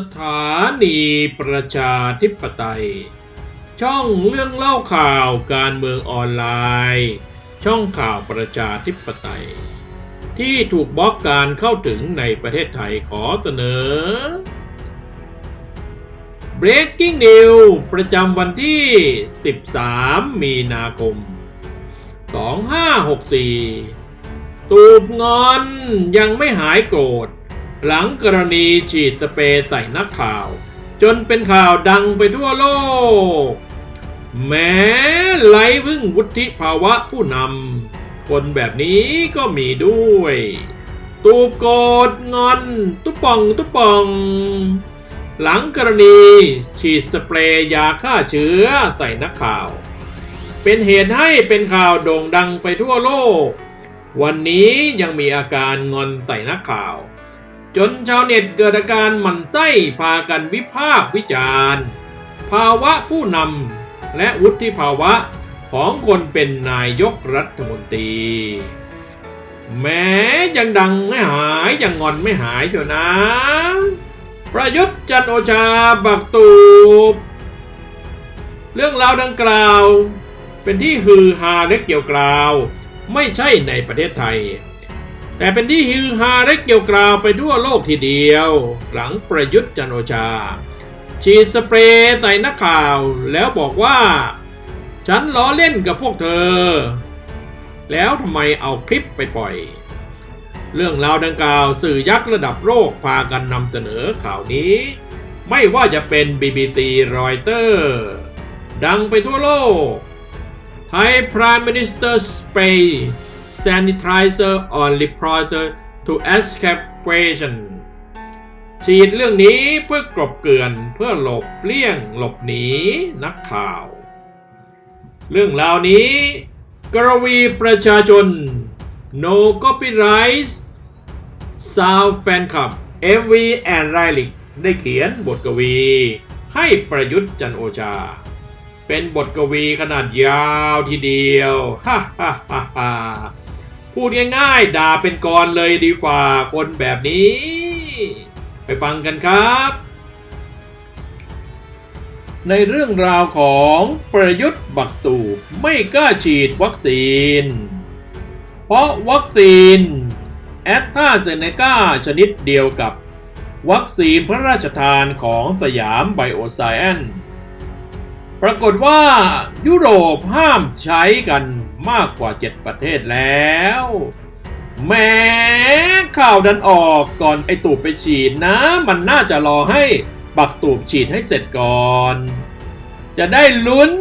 สถานีประชาธิปไตย ช่องเรื่องเล่าข่าวการเมืองออนไลน์ ช่องข่าวประชาธิปไตย ที่ถูกบล็อกการเข้าถึงในประเทศไทยขอเสนอ Breaking News ประจำวันที่ 13 มีนาคม 2564 ตูบงอนยังไม่หายโกรธ หลังกรณีฉีดสเปรย์ใส่นักข่าว จนเป็นข่าวดังไปทั่วโลก แม้ไหลพึ่งวุฒิภาวะผู้นำคนแบบนี้ก็มีด้วย ตูบโกรธงอน ตุปองตุปอง หลังกรณีฉีดสเปรย์ยาฆ่าเชื้อใส่นักข่าว เป็นเหตุให้เป็นข่าวโด่งดังไปทั่วโลก วันนี้ยังมีอาการงอนใส่นักข่าว จนชาวเน็ตเกิดอาการหมั่นไส้พากันวิพากษ์วิจารณ์ ภาวะผู้นำและวุฒิภาวะของคนเป็นนายกรัฐมนตรี แม้ยังดังไม่หายยังงอนไม่หายเชียวนะ ประยุทธ์จันโอชาบักตูบเรื่องราวดังกล่าว เป็นที่ฮือฮาและเกี่ยวกราว ไม่ใช่ในประเทศไทย แต่เป็นที่ฮือฮาและเกี่ยวกราวไปทั่วโลกทีเดียว หลังประยุทธ์จันโอชา ฉีดสเปรย์ใส่นักข่าวแล้วบอกว่า ฉันล้อเล่นกับพวกเธอ แล้วทำไมเอาคลิปไปปล่อย เรื่องราวดังกล่าวสื่อยักษ์ระดับโลกพากันนำเสนอข่าวนี้ ไม่ว่าจะเป็น BBC Reuters ดังไปทั่วโลก Thai Prime Minister spray sanitizer on reporter to escape question ฉีดเรื่องนี้เพื่อกลบเกลื่อนเพื่อหลบเลี่ยงหลบหนีนักข่าว เรื่องราวนี้ กรวีประชาชน No Copyright ซาวแฟนคลับ MV and r y l i c ได้เขียนบทกวี ให้ประยุทธ์จันโอชา เป็นบทกวีขนาดยาวทีเดียว ฮ่าฮ่าฮ่า พูดง่ายๆ ด่าเป็นกรเลยดีกว่าคนแบบนี้ ไปฟังกันครับ ในเรื่องราวของประยุทธ์บักตูบไม่กล้าฉีดวัคซีน เพราะวัคซีนแอสตราเซเนกาชนิดเดียวกับ วัคซีนพระราชทานของสยามไบโอไซแอน ปรากฏว่ายุโรปห้ามใช้กันมากกว่า 7 ประเทศแล้ว แม้ข่าวดันออกก่อนไอตูบไปฉีดนะ มันน่าจะรอให้บักตูบฉีดให้เสร็จก่อน จะได้ลุ้น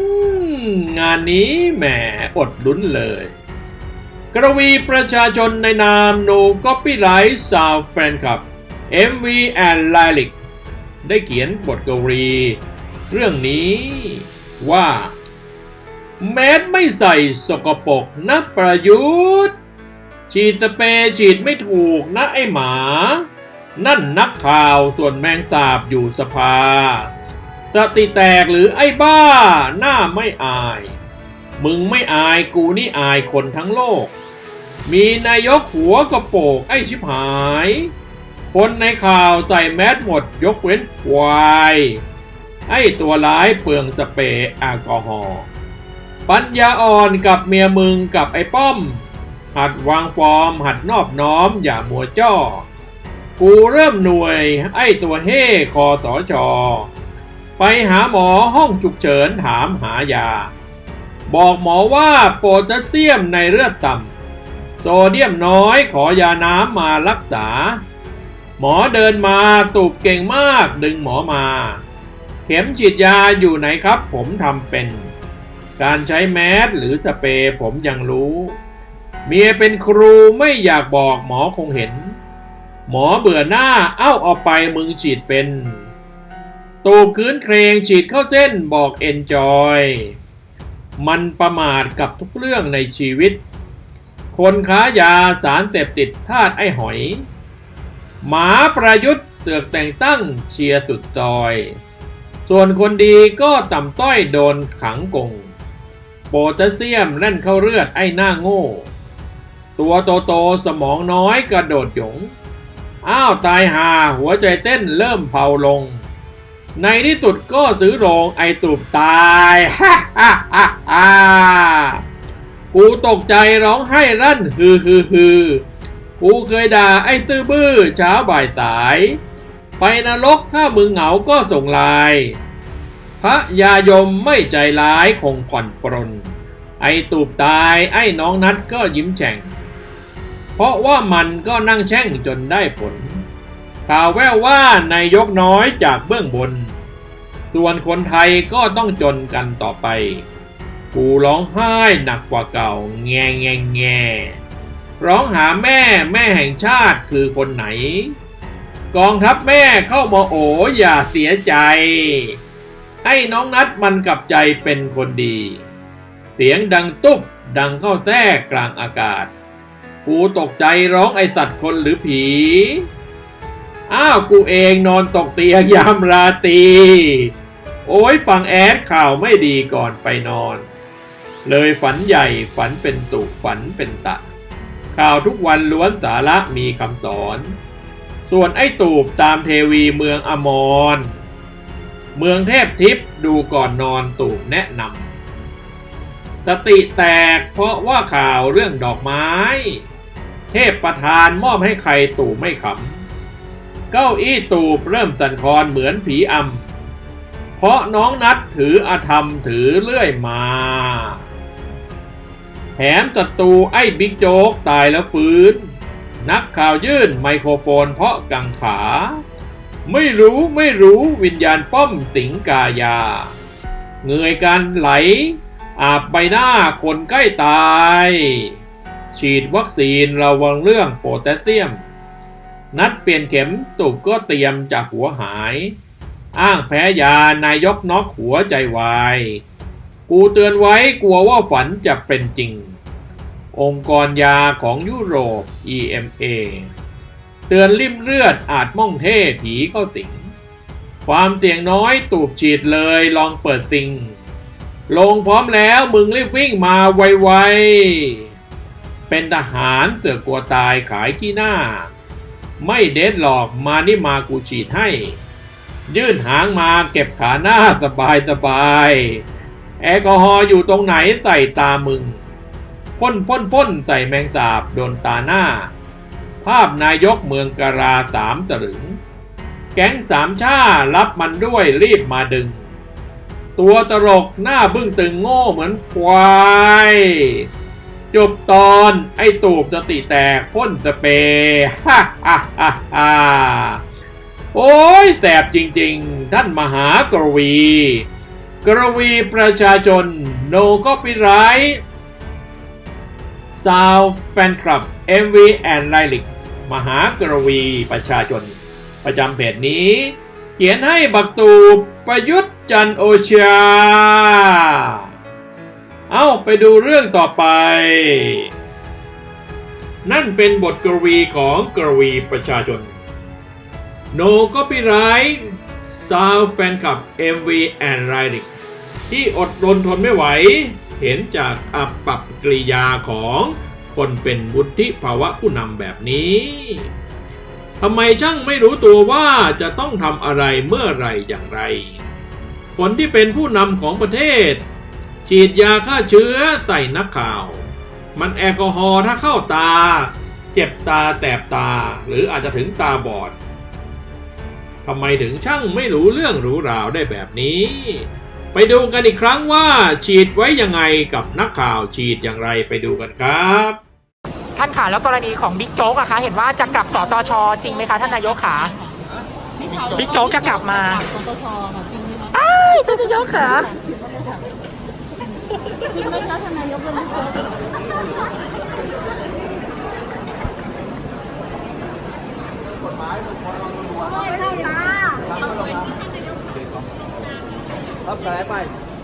งานนี้แหมอดลุ้นเลย กระวีประชาชนในนาม No Copyright Sound Fan Club MV and Lyric ได้เขียนบทกวีเรื่องนี้ ว่า แม้ไม่ใส่สกปรกนะประยุทธ์ ฉีดสเปรย์ฉีดไม่ถูกนะไอหมา นั่นนักข่าวส่วนแมงสาบอยู่สภาสติแตกหรือไอ้บ้า หน้าไม่อาย มึงไม่อายกูนี่อายคนทั้งโลก มีนายกหัวกระโปกไอ้ชิบหาย คนในข่าวใส่แมสหมดยกเว้นควาย ไอ้ตัวร้ายเปลืองสเปรย์แอลกอฮอล์ปัญญาอ่อนกับเมียมึงกับไอ้ป้อม หัดวางฟอร์มหัดนอบน้อมอย่ามัวจ้อ กูเริ่มหน่วยไอ้ตัวเฮ่คอสอชอไปหาหมอห้องฉุกเฉินถามหายา บอกหมอว่าโพแทสเซียมในเลือดต่ำโซเดียมน้อยขอยาน้ำมารักษา หมอเดินมาตูบเก่งมากดึงหมอมา เข็มฉีดยาอยู่ไหนครับ ผมทำเป็น การใช้แมสหรือสเปรย์ผมยังรู้ เมียเป็นครูไม่อยากบอกหมอคงเห็น หมอเบื่อหน้าเอ้าเอาไปมึงฉีดเป็น ตูคืนเครงฉีดเข้าเส้นบอกเอนจอย มันประมาทกับทุกเรื่องในชีวิต คนค้ายาสารเสพติดทาดไอ้หอย หมาประยุทธ์เสือกแต่งตั้งเชียร์สุดจอย ส่วนคนดีก็ต่ำต้อยโดนขังกง โปแทสเซียมแล่นเข้าเลือดไอ้หน้าโง่ ตัวโตๆสมองน้อยกระโดดหยง อ้าวตายหาหัวใจเต้นเริ่มเผาลง ในที่สุดก็ซื้อโรงไอตูบตายฮ่าฮ่าฮ่าฮ่ากูตกใจร้องไห้รั่นฮือฮือฮือกูเคยด่าไอ้ตื้อบื้อเช้าบ่ายสาย ไปนรกถ้ามึงเหงาก็ส่งลน์พระยายมไม่ใจร้ายคงผ่อนปรน ไอตูบตายไอ้น้องนัดก็ยิ้มแฉ่ง เพราะว่ามันก็นั่งแช่งจนได้ผล ข่าวแว่วว่านายกน้อยจากเบื้องบน ส่วนคนไทยก็ต้องจนกันต่อไป กูร้องไห้หนักกว่าเก่า แงแงแงร้องหาแม่แม่แห่งชาติคือคนไหน กองทัพแม่เข้ามาโออย่าเสียใจ ให้น้องนัดมันกลับใจเป็นคนดี เสียงดังตุ๊บดังเข้าแทรกกลางอากาศ กูตกใจร้องไอสัตว์คนหรือผี อ้าวกูเองนอนตกเตียงยามราตรี โอ้ยฟังแอดข่าวไม่ดีก่อนไปนอน เลยฝันใหญ่ฝันเป็นตุฝันเป็นตะ ข่าวทุกวันล้วนสาระมีคำสอน ส่วนไอ้ตูบตามเทวีเมืองอมร เมืองเทพทิพย์ดูก่อนนอนตูบแนะนำสติแตกเพราะว่าข่าวเรื่องดอกไม้ เทพประธานมอบให้ใครตู่ไม่ขำเก้าอี้ตูบเริ่มสั่นคลอนเหมือนผีอำเพราะน้องนัดถืออาธรรมถือเลื่อยมาแถมศัตรูไอ้บิ๊กโจ๊กตายแล้วฟื้น นักข่าวยื่นไมโครโฟนเพราะกังขา ไม่รู้ไม่รู้วิญญาณป้อมสิงกายา เงยการไหล อาบใบหน้าคนใกล้ตาย ฉีดวัคซีนระวังเรื่องโพแทสเซียม นัดเปลี่ยนเข็มตุบก็เตรียมจากหัวหาย อ้างแพ้ยานายกน็อกหัวใจวาย กูเตือนไว้กลัวว่าฝันจะเป็นจริง องค์กรยาของยุโรป EMA เตือนริ่มเลือดอาจม่องเท่ผีเข้าสิง ความเสี่ยงน้อยตูบฉีดเลยลองเปิดซิง ลงพร้อมแล้วมึงรีบวิ่งมาไวๆ เป็นทหารเสือกกลัวตายขายขี้หน้า ไม่เด็ดหลอกมานี่มากูฉีดให้ ยื่นหางมาเก็บขาหน้าสบายสบายแอลกอฮอล์อยู่ตรงไหนใส่ตามึง พ่นพ่นพ่นใส่แมงสาบโดนตาหน้า ภาพนายกเมืองกราสามตรึง แก๊งสามชารับมันด้วยรีบมาดึง ตัวตลกหน้าบึ้งตึงโง่เหมือนควายจบตอนไอ้ตูบสติแตกพ่นสเปรย์ฮ่าฮ่าฮ่าฮ่าโอ้ยแสบจริงๆ ท่านมหากรวี กรวีประชาชน โนก็ปิไร ซาวแฟนคลับ MV แอนไลลิกมหากรวีประชาชน ประจำเพจนี้ เขียนให้บักตูประยุทธ์จันโอชา เอาไปดูเรื่องต่อไป นั่นเป็นบทกรวีของกรวีประชาชน No Copyright Sound Fan Club MV and Lyric ที่อดรนทนไม่ไหว เห็นจากอับปรับกริยาของคนเป็นวุฒิภาวะผู้นำแบบนี้ทำไมช่างไม่รู้ตัวว่าจะต้องทำอะไรเมื่อไรอย่างไร คนที่เป็นผู้นำของประเทศ ฉีดยาฆ่าเชื้อใส่นักข่าว มันแอลกอฮอล์ถ้าเข้าตา เจ็บตาแสบตาหรืออาจจะถึงตาบอดทำไมถึงช่างไม่รู้เรื่องรู้ราวได้แบบนี้ ไปดูกันอีกครั้งว่า ฉีดไว้ยังไงกับนักข่าวฉีดอย่างไรไปดูกันครับ ท่านขาแล้วกรณีของบิ๊กโจ๊กอะคะ เห็นว่าจะกลับสตชจริงไหมคะท่านนายกขาบิ๊กโจ๊กจะกลับมาสตชค่ะจริงไหมคะอ้ายท่านนายกขาจริงไหมคะท่านนายกเรื่องนี้ ครับสายไป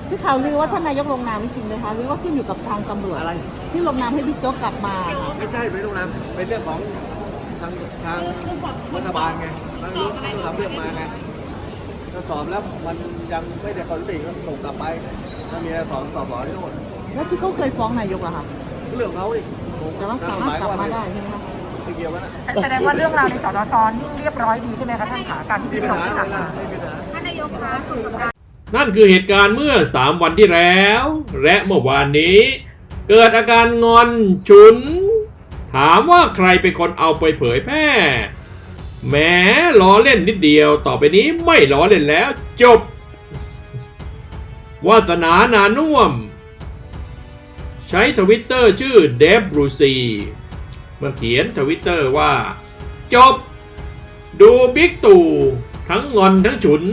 ที่ข่าวลือว่าท่านนายกลงนามจริงไหมคะหรือว่าขึ้นอยู่กับทางตำรวจอะไร ที่ลงนามให้บิ๊กโจ๊กกลับมาค่ะไม่ใช่ไม่ต้องนำเป็นเรื่องของทางทางรัฐบาลไงนายกต้องทำเรื่องมาไงก็สอบแล้วมันยังไม่ได้ความจริงก็ส่งกลับไปถ้ามีอะไรสอบสอบต่อที่โน่นแล้วที่เขาเคยฟ้องนายกอะค่ะเรื่องเขาดิแต่ว่าสามารถกลับมาได้ใช่ไหมคะกไม่เกี่ยวกันนะแสดงว่าเรื่องราวในสตชนิ่งเรียบร้อยดีใช่ไหมคะท่านขาการที่ไม่บิ๊มีกปัญโจ๊กหาที่อะผ่านไรมาไม่มีปัญหาท่านนายกคะสุดสัปดาห์ นั่นคือเหตุการณ์เมื่อ 3 วันที่แล้ว และเมื่อวานนี้ เกิดอาการงอนฉุน ถามว่าใครเป็นคนเอาไปเผยแพร่แหม้ล้อเล่นนิดเดียว ต่อไปนี้ไม่ล้อเล่นแล้ว จบ วาสนานานุ่วม ใช้ทวิตเตอร์ชื่อเดฟบรูซีมันเขียนทวิตเตอร์ว่า จบ ดูบิ๊กตู่ทั้งงอนทั้งฉุน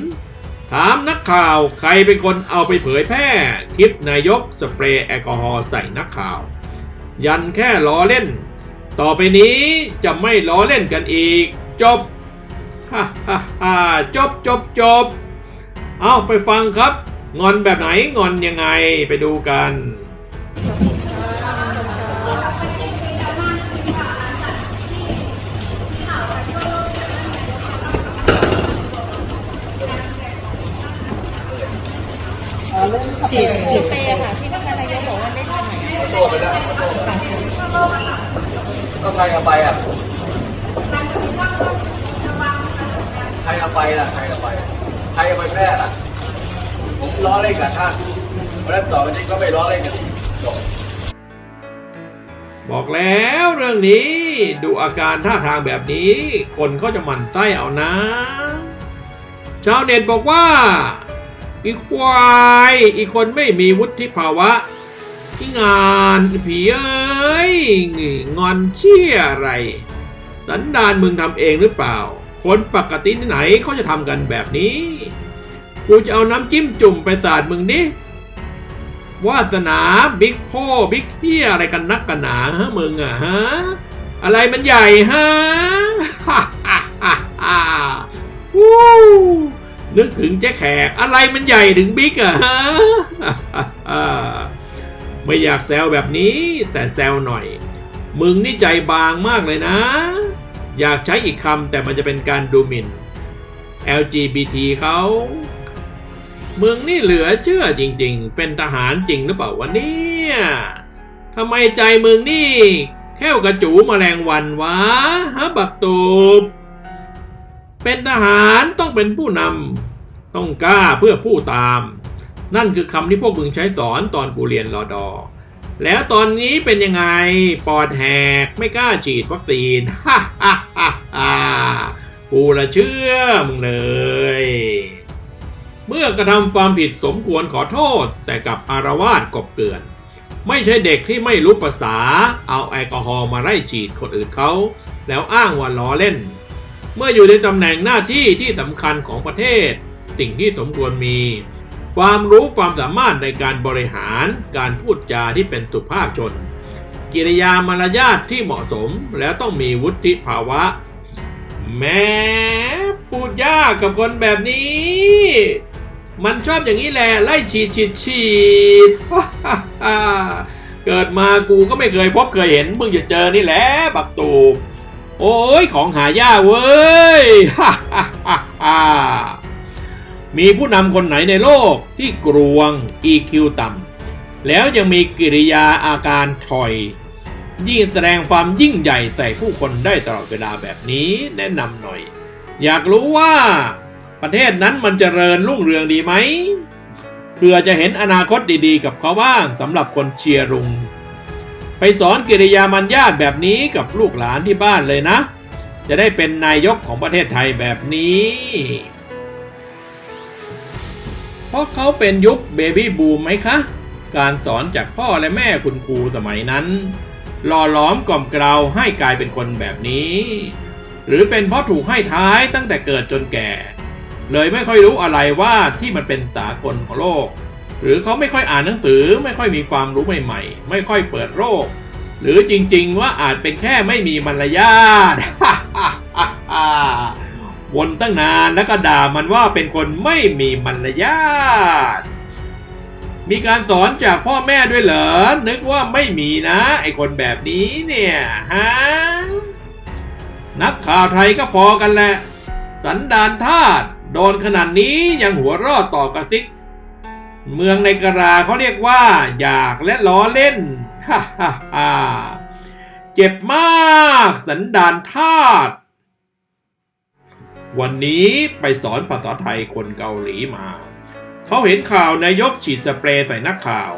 ถามนักข่าวใครเป็นคนเอาไปเผยแพร่คลิปนายกสเปรย์แอลกอฮอล์ใส่นักข่าว ยันแค่ล้อเล่น ต่อไปนี้จะไม่ล้อเล่นกันอีก จบฮ่าฮ่าฮ่าจบจบจบ เอาไปฟังครับ งอนแบบไหนงอนยังไงไปดูกัน ใครเอาไปอะใครเอาไปล่ะใครเอาไปใครเอาไปแพร่ล่ะผมล้อเล่นกับท่านเพราะฉะนั้นต่อไปนี้ก็ไม่ล้อเล่นกันอีกจบบอกแล้วเรื่องนี้ดูอาการท่าทางแบบนี้ คนเขาจะหมั่นไส้เอานะ ชาวเน็ตบอกว่า อีควาย อีคนไม่มีวุฒิภาวะ ที่งานผีเอ้ยงอนเชี่ยอะไร สันดานมึงทำเองหรือเปล่า คนปกติที่ไหนเขาจะทำกันแบบนี้ กูจะเอาน้ำจิ้มจุ่มไปสาดมึงดิวาสนาบิ๊กพ่อบิ๊กเฮียอะไรกันนักกันหนาฮะมึงอะฮะอะไรมันใหญ่ฮะฮ่าฮ่าฮ่าฮ่าวู้นึกถึงเจ๊แขกอะไรมันใหญ่ถึงบิ๊กอะฮะฮ่าฮ่า ไม่อยากแซวแบบนี้แต่แซวหน่อย มึงนี่ใจบางมากเลยนะ อยากใช้อีกคำแต่มันจะเป็นการดูหมิ่น LGBT เขามึงนี่เหลือเชื่อจริง ๆ เป็นทหารจริงหรือเปล่าวะเนี่ยทำไมใจมึงนี่ แค่กระจูแมลงวันวะฮะบักตูบเป็นทหารต้องเป็นผู้นำต้องกล้าเพื่อผู้ตาม นั่นคือคำที่พวกมึงใช้สอนตอนกูเรียนรอดอ แล้วตอนนี้เป็นยังไง ปอดแหกไม่กล้าฉีดวัคซีน ฮ่าฮ่าฮ่าฮ่ากูละเชื่อมึงเลย เมื่อกระทำความผิดสมควรขอโทษ แต่กับอารวาสกบเกลื่อน ไม่ใช่เด็กที่ไม่รู้ภาษา เอาแอลกอฮอล์มาไล่ฉีดคนอื่นเขา แล้วอ้างว่าล้อเล่น เมื่ออยู่ในตำแหน่งหน้าที่ที่สำคัญของประเทศ สิ่งที่สมควรมี ความรู้ความสามารถในการบริหารการพูดจาที่เป็นสุภาพชน กิริยามารยาทที่เหมาะสมแล้วต้องมีวุฒิภาวะ แม้พูดยากกับคนแบบนี้ มันชอบอย่างนี้แหละไล่ฉีดฉีดฉีดเกิดมากูก็ไม่เคยพบเคยเห็นมึงจะเจอนี่แหละบักตูโอ้ยของหายากเว้ย มีผู้นำคนไหนในโลกที่กรวง EQ ต่ำแล้วยังมีกิริยาอาการถอย ยิ่งแสดงความยิ่งใหญ่ใส่ผู้คนได้ตลอดเวลาแบบนี้แนะนำหน่อย อยากรู้ว่า ประเทศนั้นมันจเจริญรุ่งเรืองดีไหมเพื่อจะเห็นอนาคตดีๆ กับเขาบ้างสำหรับคนเชียร์รุง ไปสอนกิริยามันญาตแบบนี้กับลูกหลานที่บ้านเลยนะ จะได้เป็นนายกของประเทศไทยแบบนี้ ราะเขาเป็นยุคเบบี้บูมไหมคะ การสอนจากพ่อและแม่คุณครูสมัยนั้น หล่อหลอมกล่อมเกลาให้กลายเป็นคนแบบนี้ หรือเป็นเพราะถูกให้ท้ายตั้งแต่เกิดจนแก่ เลยไม่ค่อยรู้อะไรว่าที่มันเป็นสากลของโลก หรือเขาไม่ค่อยอ่านหนังสือไม่ค่อยมีความรู้ใหม่ๆ ไม่ค่อยเปิดโลก หรือจริงๆว่าอาจเป็นแค่ไม่มีมารยาท วนตั้งนานแล้วก็ด่ามันว่าเป็นคนไม่มีมารยาทมีการสอนจากพ่อแม่ด้วยเหรอ นึกว่าไม่มีนะ ไอคนแบบนี้เนี่ยฮะนักข่าวไทยก็พอกันแหละ สันดานทาตโดนขนาดนี้ยังหัวรอดต่อกระซิก เมืองในกราเขาเรียกว่า อยากและล้อเล่นฮ่าฮ่าฮ่าเจ็บมาก สันดานทาส วันนี้ไปสอนภาษาไทยคนเกาหลีมา เขาเห็นข่าวนายกฉีดสเปรย์ใส่นักข่าว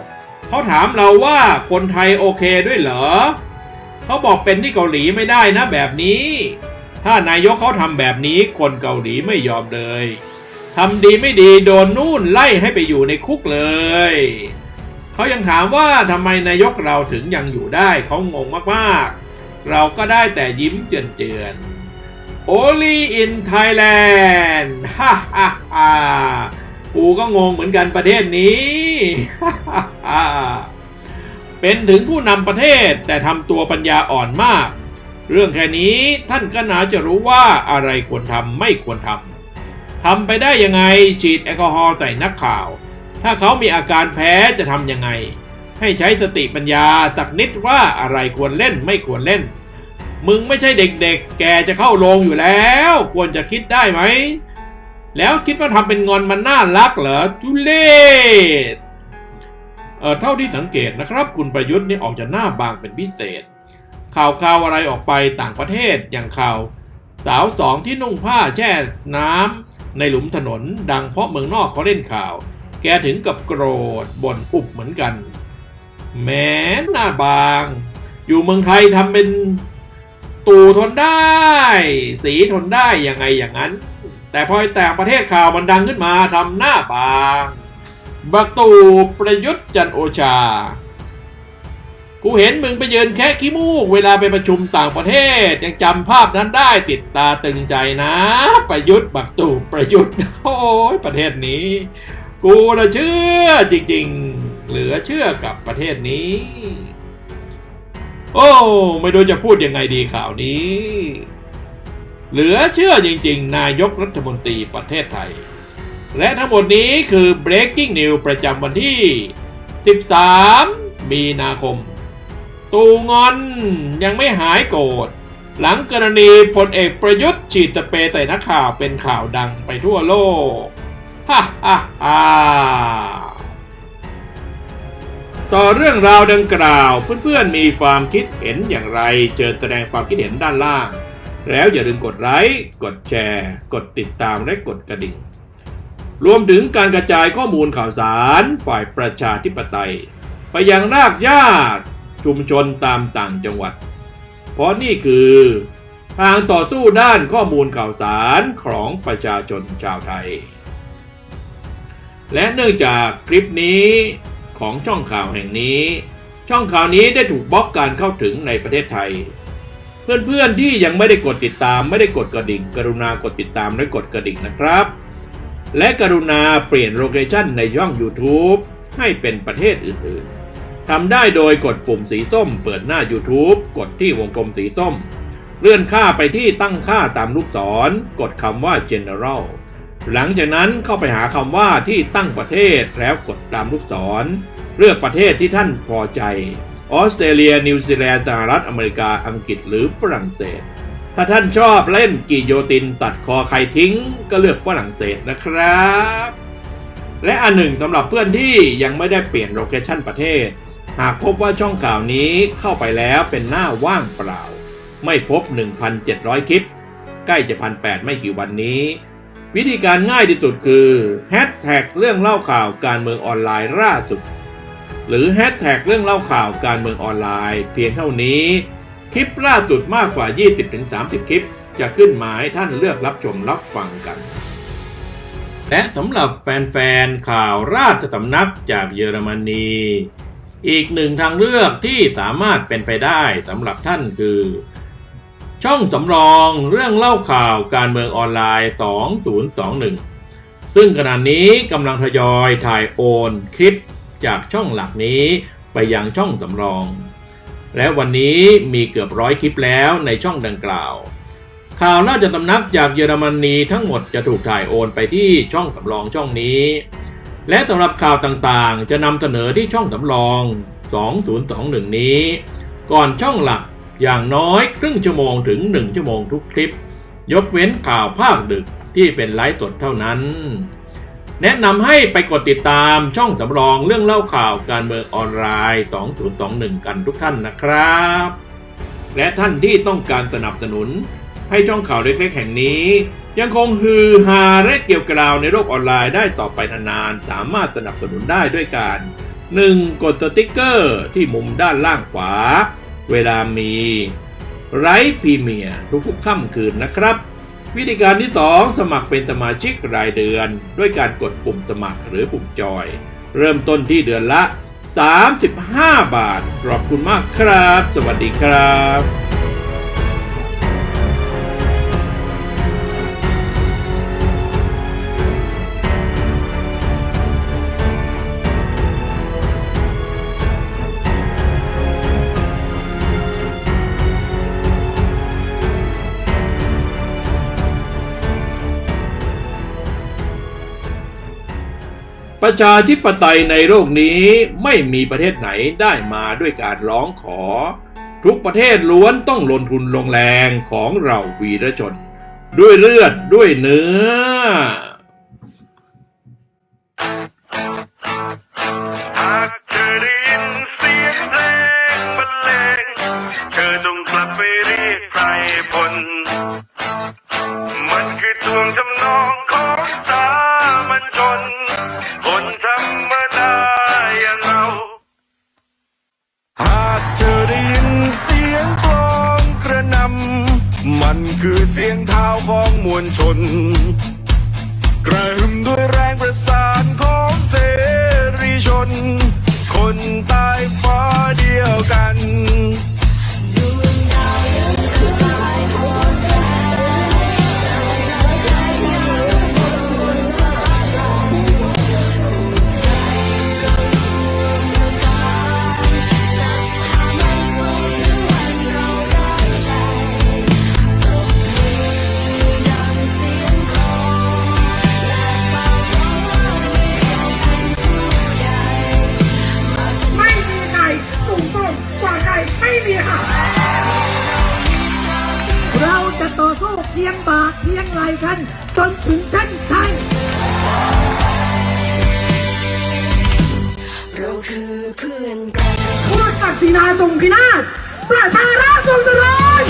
เขาถามเราว่าคนไทยโอเคด้วยเหรอ เขาบอกเป็นที่เกาหลีไม่ได้นะแบบนี้ ถ้านายกเขาทำแบบนี้คนเกาหลีไม่ยอมเลยทำดีไม่ดีโดนนู่นไล่ให้ไปอยู่ในคุกเลย เขายังถามว่าทำไมนายกเราถึงยังอยู่ได้เขางงมากๆ เราก็ได้แต่ยิ้มเจือนๆ Only in Thailand ฮ่าฮ่าฮ่ากูก็งงเหมือนกันประเทศนี้ฮ่าฮ่าฮ่าเป็นถึงผู้นำประเทศแต่ทำตัวปัญญาอ่อนมาก เรื่องแค่นี้ท่านก็น่าจะรู้ว่าอะไรควรทำไม่ควรทำทำไปได้ยังไงฉีดแอลกอฮอล์ใส่นักข่าว ถ้าเขามีอาการแพ้จะทำยังไง ให้ใช้สติปัญญาสักนิดว่าอะไรควรเล่นไม่ควรเล่น มึงไม่ใช่เด็กๆ แกจะเข้าโรงอยู่แล้ว ควรจะคิดได้ไหม แล้วคิดว่าทำเป็นงอนมันน่ารักเหรอทุเลศเออเท่าที่สังเกตนะครับ คุณประยุทธ์นี่ออกจะหน้าบางเป็นพิเศษ ข่าวข่าวอะไรออกไปต่างประเทศอย่างข่าว สาวสองที่นุ่งผ้าแช่น้ำในหลุมถนน ดังเพราะเมืองนอกเขาเล่นข่าว แกถึงกับโกรธบ่นอุบเหมือนกัน แม้หน้าบาง อยู่เมืองไทยทำเป็น ตู่ทนได้ สีทนได้ยังไงอย่างนั้น แต่พอแต่ประเทศข่าวมันดังขึ้นมาทำหน้าบาง บักตู่ประยุทธ์จันโอชา กูเห็นมึงไปยืนแค่ขี้มูก เวลาไปประชุมต่างประเทศ ยังจำภาพนั้นได้ติดตาตึงใจนะ ประยุทธ์บักตู่ประยุทธ์โอ้ยประเทศนี้ กูนะเชื่อจริงๆ เหลือเชื่อกับประเทศนี้ โอ้ไม่รู้จะพูดยังไงดีข่าวนี้ เหลือเชื่อจริงๆ นายกรัฐมนตรีประเทศไทย และทั้งหมดนี้คือ breaking news ประจำวันที่ 13 มีนาคม ตูงอนยังไม่หายโกรธหลังกรณีพลเอกประยุทธ์ฉีดสเปรย์ใส่นักข่าวเป็นข่าวดังไปทั่วโลกฮ่าฮ่าฮ่า ต่อเรื่องราวดังกล่าว เพื่อนๆมีความคิดเห็นอย่างไรเชิญแสดงความคิดเห็นด้านล่าง แล้วอย่าลืมกดไลค์กดแชร์ กดติดตามและกดกระดิ่ง รวมถึงการกระจายข้อมูลข่าวสารฝ่ายประชาธิปไตย ไปยังรากหญ้าชุมชนตามต่างจังหวัด เพราะนี่คือ ทางต่อสู้ด้านข้อมูลข่าวสารของประชาชนชาวไทย และเนื่องจากคลิปนี้ ของช่องข่าวแห่งนี้ ช่องข่าวนี้ได้ถูกบล็อกการเข้าถึงในประเทศไทย เพื่อนๆที่ยังไม่ได้กดติดตามไม่ได้กดกระดิ่ง กรุณากดติดตามและกดกระดิ่งนะครับ และกรุณาเปลี่ยนโลเคชั่นในช่อง YouTube ให้เป็นประเทศอื่นๆทำได้โดยกดปุ่มสีส้ม เปิดหน้า YouTube กดที่วงกลมสีส้ม เลื่อนค่าไปที่ตั้งค่าตามลูกศร กดคำว่า General หลังจากนั้นเข้าไปหาคำว่าที่ตั้งประเทศแล้วกดตามลูกศร เลือกประเทศที่ท่านพอใจ ออสเตรเลีย นิวซีแลนด์สหรัฐอเมริกาอังกฤษหรือฝรั่งเศส ถ้าท่านชอบเล่นกิโยตินตัดคอใครทิ้ง ก็เลือกฝรั่งเศสนะครับ และอันหนึ่งสำหรับเพื่อนที่ยังไม่ได้เปลี่ยนโลเคชันประเทศ หากพบว่าช่องข่าวนี้เข้าไปแล้วเป็นหน้าว่างเปล่า ไม่พบ 1,700 คลิป ใกล้จะพันแไม่กี่วันนี้ วิธีการง่ายที่สุดคือแฮชแท็กเรื่องเล่าข่าวการเมืองออนไลน์ล่าสุด หรือแฮชแท็กเรื่องเล่าข่าวการเมืองออนไลน์ เพียงเท่านี้ คลิปล่าสุดมากกว่า 20-30 คลิป จะขึ้นมาให้ท่านเลือกรับชมรับฟังกัน และสำหรับแฟนๆข่าวราชสำนักจากเยอรมนี อีกหนึ่งทางเลือกที่สามารถเป็นไปได้สำหรับท่านคือ ช่องสำรองเรื่องเล่าข่าวการเมืองออนไลน์ 2021 ซึ่งขณะนี้กำลังทยอยถ่ายโอนคลิปจากช่องหลักนี้ไปยังช่องสำรอง และวันนี้มีเกือบร้อยคลิปแล้วในช่องดังกล่าว ข่าวน่าจะตำนักจากเยอรมนีทั้งหมดจะถูกถ่ายโอนไปที่ช่องสำรองช่องนี้ และสำหรับข่าวต่างๆ จะนำเสนอที่ช่องสำรอง 2021 นี้ ก่อนช่องหลัก อย่างน้อยครึ่งชั่วโมงถึง 1 ชั่วโมงทุกคลิป ยกเว้นข่าวภาคดึกที่เป็นไลฟ์สดเท่านั้น แนะนำให้ไปกดติดตามช่องสำรองเรื่องเล่าข่าวการเมืองออนไลน์ 2021 กันทุกท่านนะครับ และท่านที่ต้องการสนับสนุน ให้ช่องข่าวเล็กๆแห่งนี้ ยังคงฮือฮาและเกี่ยวกราวในโลกออนไลน์ได้ต่อไปนานๆสามารถสนับสนุนได้ด้วยการ 1. กดสติกเกอร์ที่มุมด้านล่างขวา เวลามีไร้พรีเมียทุกๆค่ำคืนนะครับ วิธีการที่ 2 สมัครเป็นสมาชิกรายเดือน ด้วยการกดปุ่มสมัครหรือปุ่มจอย เริ่มต้นที่เดือนละ 35 บาท ขอบคุณมากครับ สวัสดีครับ ประชาธิปไตยในโลกนี้ไม่มีประเทศไหนได้มาด้วยการร้องขอ ทุกประเทศล้วนต้องลงทุนลงแรงของเราวีรชน ด้วยเลือดด้วยเนื้อ หากเธอได้ยินเสียงเพลงบรรเลงเธอจงกลับไปเรียกไพรพล มันคือเสียงเท้าของมวลชน กระหึ่มด้วยแรงประสานของเสรีชน คนใต้ฟ้าเดียวกัน บ่าเคียงไหลกัน จนถึงเส้นชัยเราคือเพื่อนกันพวกศักดินาทรงพินาศประชาราษฎร์ทรงเจริญ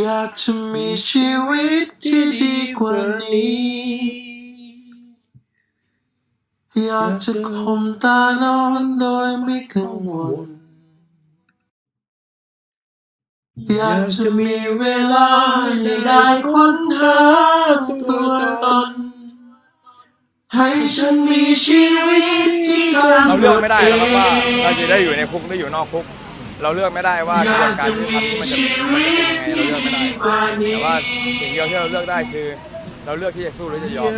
อยากจะมีชีวิตที่ดีกว่านี้ อยากจะข่มตานอนโดยไม่กังวล อยากจะมีเวลาให้ได้ค้นหาตัวตน ให้ฉันมีชีวิตที่กำหนดเราเลือกไม่ได้นะครับว่าเองเราจะได้อยู่ในคุกหรืออยู่นอกคุก เราเลือกไม่ได้ว่ากระบวนการยุติธรรมมันจะมันจะเป็นยังไงเราเลือกไม่ได้แต่ว่าสิ่งเดียวที่เราเลือกได้คือ เราเลือกที่จะสู้หรือจะยอม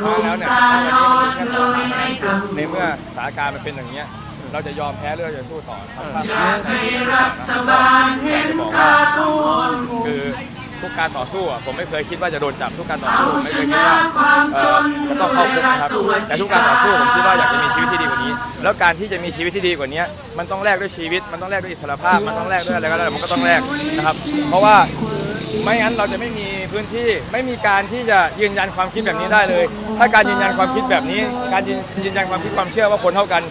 เพราะฉะนั้นแล้วเนี่ยณวันนี้มันมีแค่สองทางเท่านั้นในเมื่อสถานการณ์มันเป็นอย่างเนี้ยเราจะยอมแพ้หรือเราจะสู้ต่อครับถ้าจะบอกว่าคือทุกการต่อสู้อะผมไม่เคยคิดว่าจะโดนจับทุกการต่อสู้ผมไม่เคยคิดว่าเอ่อจะต้องเข้าคุกนะครับแต่ทุกการต่อสู้ผมคิดว่าอยากจะมีชีวิตที่ดีกว่านี้ แล้วการที่จะมีชีวิตที่ดีกว่านี้มันต้องแลกด้วยชีวิต มันต้องแลกด้วยอิสรภาพ มันต้องแลกด้วยอะไรก็แล้วแต่มันก็ต้องแลกนะครับ เพราะว่าไม่งั้นเราจะไม่มี พื้นที่ไม่มีการที่จะยืนยันความคิดแบบนี้ได้เลย ถ้าการยืนยันความคิดแบบนี้ การยืนยืนยันความคิดความเชื่อว่าคนเท่ากัน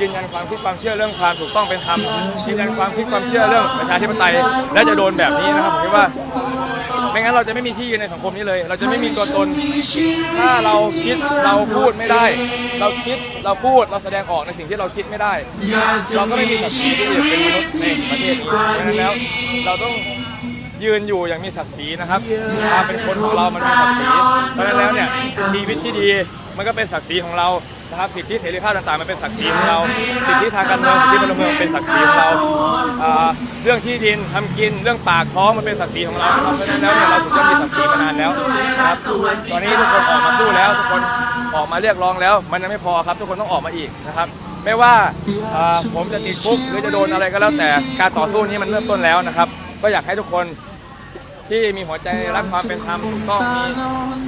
ยืนยันความคิดความเชื่อเรื่องความถูกต้องเป็นธรรมยืนยันความคิดความเชื่อเรื่องประชาธิปไตยและจะโดนแบบนี้นะครับผมคิดว่าไม่งั้นเราจะไม่มีที่ยืนในสังคมนี้เลย เราจะไม่มีตัวตน ถ้าเราคิดเราพูดไม่ได้ เราคิดเราพูดเราแสดงออกในสิ่งที่เราคิดไม่ได้ เราก็ไม่มีศักดิ์ศรีที่จะเป็นมนุษย์ในประเทศนี้เพราะฉะนั้นแล้ว เราต้อง ยืนอยู่อย่างมีศักดิ์ศรีนะครับความเป็นคนของเรามันมีศักดิ์ศรีเพราะฉะนั้นแล้วเนี่ยชีวิตที่ดีมันก็เป็นศักดิ์ศรีของเรานะครับสิทธิเสรีภาพต่างๆมันเป็นศักดิ์ศรีของเรา สิทธิทางการเมืองสิทธิพลเมืองเป็นศักดิ์ศรีของเราอ่าเรื่องที่ดินทำกินเรื่องปากท้องมันเป็นศักดิ์ศรีของเรานะครับเพราะฉะนั้นแล้วเนี่ยเราถึงต้องมีศักดิ์ศรีมานานแล้วนะครับตอนนี้ทุกคนออกมาสู้แล้วทุกคนออกมาเรียกร้องแล้ว มันยังไม่พอครับ ทุกคนต้องออกมาอีกนะครับไม่ว่าอ่าผมจะติดคุกหรือจะโดนอะไรก็แล้วแต่การต่อสู้นี้มันเริ่มต้นแล้วนะครับ ก็อยากให้ทุกคน ที่มีหัวใจรักความเป็นธรรมถูกต้องมี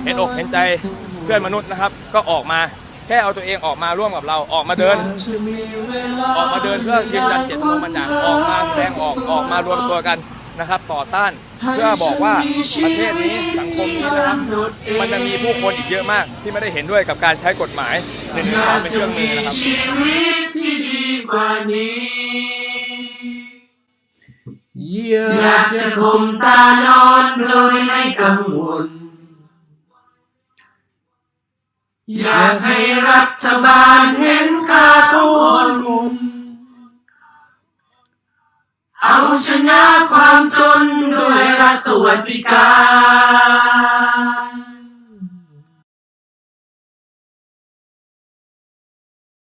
เห็นอกเห็นใจเพื่อนมนุษย์นะครับ ก็ออกมาแค่เอาตัวเองออกมาร่วมกับเราออกมาเดิน ออกมาเดินเพื่อยืนยันเจตจำนงบางอย่างออกมาแสดงออกออกมารวมตัวกันนะครับ ต่อต้านเพื่อบอกว่าประเทศนี้สังคมนี้นะครับมันจะมีผู้คนอีกเยอะมาก ที่ไม่ได้เห็นด้วยกับการใช้กฎหมาย1นึเป็นเครื่องมือนะครับ อยากจะคมตานอนโดยไม่กังวล อยากให้รัฐบาลเห็นค่าของคนเอาชนะความจนด้วยรัฐสวัสดิการ